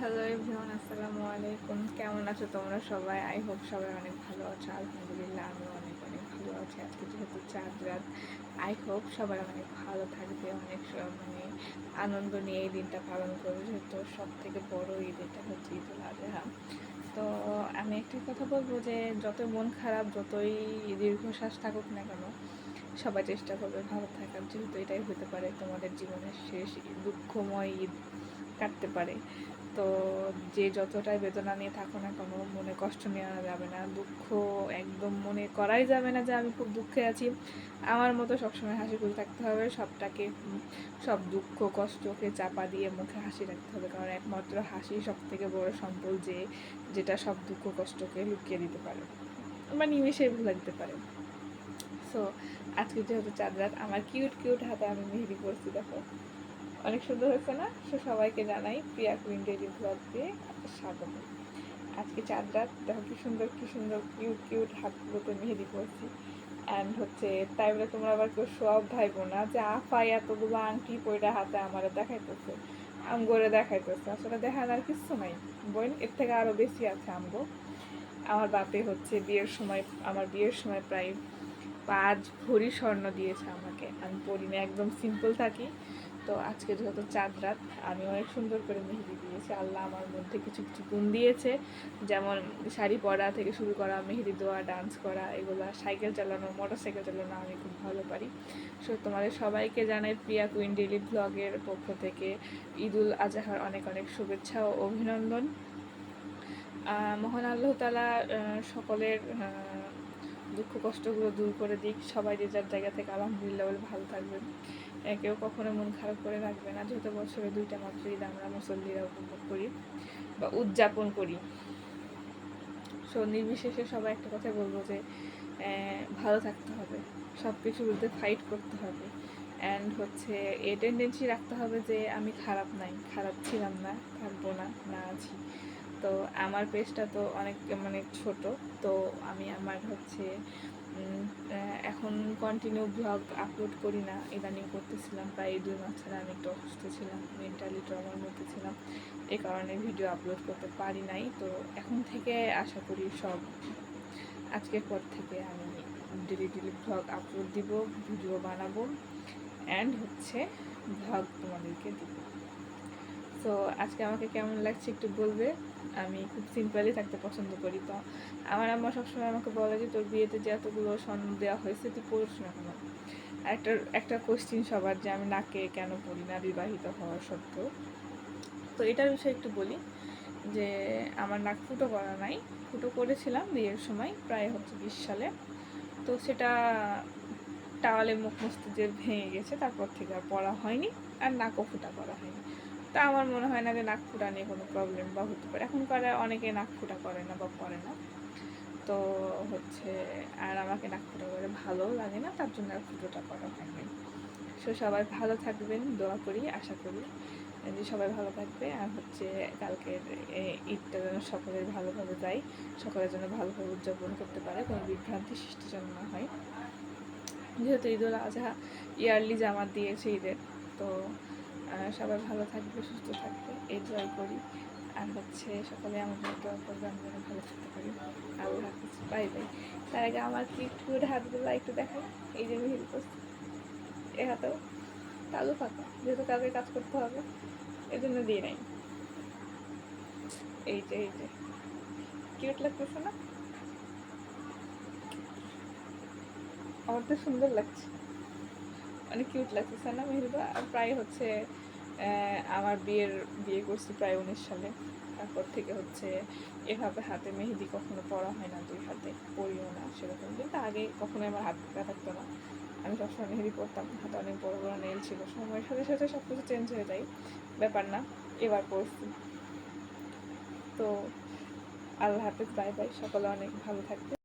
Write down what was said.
Hello everyone আসসালামু আলাইকুম। কেমন আছো তোমরা সবাই? আই হোপ সবাই অনেক ভালো আছো। আলহামদুলিল্লাহ, আমিও অনেক অনেক ভালো আছি। আজকে যেহেতু চাঁদ রাত আই হোপ সবাই অনেক ভালো থাকবে, অনেক মানে আনন্দ নিয়ে এই দিনটা পালন করবে। যেহেতু সব থেকে বড় এই দিনটা হচ্ছে ঈদুল আজহা তো আমি একটা কথা বলব যে যত মন খারাপ, যতই দীর্ঘশ্বাস থাকুক না কেন, সবাই চেষ্টা করবে ভালো থাকার। যেহেতু এটাই হতে পারে তোমাদের জীবনের শেষ দুঃখময় ঈদ কাটতে পারে। তো যে যতটাই বেদনা নিয়ে থাকো না কোনো, মনে কষ্ট নেওয়া যাবে না। দুঃখ একদম মনে করাই যাবে না যে আমি খুব দুঃখে আছি। আমার মতো সবসময় হাসি খুশি থাকতে হবে, সবটাকে, সব দুঃখ কষ্টকে চাপা দিয়ে মুখে হাসি রাখতে হবে। কারণ একমাত্র হাসি সব থেকে বড় সম্পদ যে, যেটা সব দুঃখ কষ্টকে লুকিয়ে দিতে পারে বা নিমেষে ভুলে দিতে পারে। সো আজকে যেহেতু চাঁদ রাত, আমার কিউট কিউট হাতে আমি মেহেদি করছি, দেখো। অনেক সুন্দর হয়েছে না? সে সবাইকে জানাই প্রিয়া কুইন ডেলি ব্লগ দিয়ে স্বাগত। আজকে চাঁদ রাত দেখো কি সুন্দর কি সুন্দর কিউট কিউট হাতগুলোতে মেহেদি করছি অ্যান্ড হচ্ছে তাই বলে তোমরা আবার কেউ সব ভাইবো না যে আফাই এতগুলো আংটি পয়টা হাতে আমার দেখাইতেছে, আমগরে দেখাইতেছে। আসলে দেখানোর কিছু নাই। বোন, এর থেকে আরও বেশি আছে আমগো। আমার বাপে হচ্ছে বিয়ের সময়, আমার বিয়ের সময় প্রায় পাঁচ ভরি স্বর্ণ দিয়েছে আমাকে। আমি পরি না একদম সিম্পল থাকি। তো আজকে যেহেতু চাঁদ রাত, আমি অনেক সুন্দর করে মেহেদি দিয়েছি। আল্লাহ আমার মধ্যে কিছু কিছু গুণ দিয়েছে। যেমন শাড়ি পরা থেকে শুরু করা, মেহেদি দেওয়া ডান্স করা, এগুলো, সাইকেল চালানো মোটর সাইকেল চালানো আমি খুব ভালো পারি। সো তোমাদের সবাইকে জানাই প্রিয়া কুইন ডেলি ব্লগের পক্ষ থেকে ঈদুল আজহার অনেক অনেক শুভেচ্ছা ও অভিনন্দন। মহান আল্লাহ তালা সকলের দুঃখ কষ্টগুলো দূর করে দিক। সবাই যে যার জায়গা থেকে আলহামদুলিল্লাহ ভালো থাকবেন। কেউ কখনো মন খারাপ করে রাখবে না। যেহেতু বছরে দুইটা মাত্র ঈদ আমরা মুসল্লিরা উপভোগ করি বা উদযাপন করি। সো নির্বিশেষে সবাই একটা কথা বলব যে ভালো থাকতে হবে। সব কিছুর বিরুদ্ধে ফাইট করতে হবে। অ্যান্ড হচ্ছে, এ টেন্ডেন্সি রাখতে হবে যে, আমি খারাপ নাই, খারাপ ছিলাম না, থাকব না না আছি। তো আমার পেজটা তো অনেক মানে ছোট। তো আমি আমার হচ্ছে এখন কন্টিনিউ ব্লগ আপলোড করি না। ইদানিং করতেছিলাম, প্রায় দুই মাস ছাড়া আমি একটু অসুস্থ ছিলাম মেন্টালি ট্রমার মধ্যে ছিলাম। এ কারণে ভিডিও আপলোড করতে পারি নাই। তো এখন থেকে আশা করি সব, আজকের পর থেকে আমি ডেলি ডেলি ব্লগ আপলোড দিব ভিডিও বানাবো অ্যান্ড হচ্ছে ব্লগ তোমাদেরকে দিব। তো আজকে আমাকে কেমন লাগছে একটু বলবে? আমি খুব সিম্পলি থাকতে পছন্দ করি তো। আমার আম্মা সবসময় আমাকে বলে যে, তোর বিয়েতে যে এতগুলো স্বর্ণ দেওয়া হয়েছে, তুই পড়িস না কেন? একটা একটা কোশ্চিন সবার যে, আমি নাকে কেন পড়ি না? বিবাহিত হওয়া সত্ত্বেও। তো এটার বিষয়ে একটু বলি যে, আমার নাক ফুটো করা নাই। ফুটো করেছিলাম বিয়ের সময়, প্রায় হচ্ছে বিশ সালে। তো সেটা টাওয়ালে মুখ মুছতে ভেঙে গেছে, তারপর থেকে আর পড়া হয়নি, আর নাকও ফুটা করা হয়নি। তা আমার মনে হয় না যে নাক ফুটা নিয়ে কোনো প্রবলেম বা হতে পারে। এখনকার অনেকে নাক ফুটা করে না বা করে না। তো হচ্ছে, আর আমাকে নাক ফুটা করে ভালো লাগে না, তার জন্য আর ফুটোটা করা হয়নি। সো সবাই ভালো থাকবেন, দোয়া করি, আশা করি। যে সবাই ভালো থাকবে, আর হচ্ছে কালকের ঈদটা যেন সকলের ভালোভাবে যায়, সকলের জন্য ভালোভাবে উদযাপন করতে পারে, কোনো বিভ্রান্তি সৃষ্টি যেন না হয়। যেহেতু ঈদুল আজহা ইয়ারলি জামাত দিয়েছে ঈদের, তো সবাই ভালো থাকবে, সুস্থ থাকবে, এই এনজয় করি। আর হচ্ছে সকালে আমাদের দোয়া করবে আমি যেন ভালো থাকতে পারি। আল্লাহ হাফিজ, বাই বাই। তার আগে আমার কি টুর হাতগুলো একটু দেখাই। এই যে মিহিল করছি। এ হাতেও। তালু ফাঁকা যেহেতু কালকে কাজ করতে হবে এই জন্য দিয়ে নাই। এই যে এই যে। কিউট লাগতেছে না? আমার তো সুন্দর লাগছে। অনেক কিউট লাগতেছে না আর প্রায় হচ্ছে আমার বিয়ের, বিয়ে করছি প্রায় উনিশ সালে। তারপর থেকে হচ্ছে এভাবে হাতে মেহেদি কখনো পরা হয় না, দুই হাতে পরিও না সেরকম। কিন্তু আগে কখনো আমার হাত কাটা থাকতো না। আমি সবসময় মেহেদি পরতাম। হাতে অনেক বড় বড় নেল ছিল। সময়ের সাথে সাথে সব কিছু চেঞ্জ হয়ে যায়। ব্যাপার না, এবার পড়ছি তো আল্লাহ হাফিজ, বাই বাই। সকলে অনেক ভালো থাকবে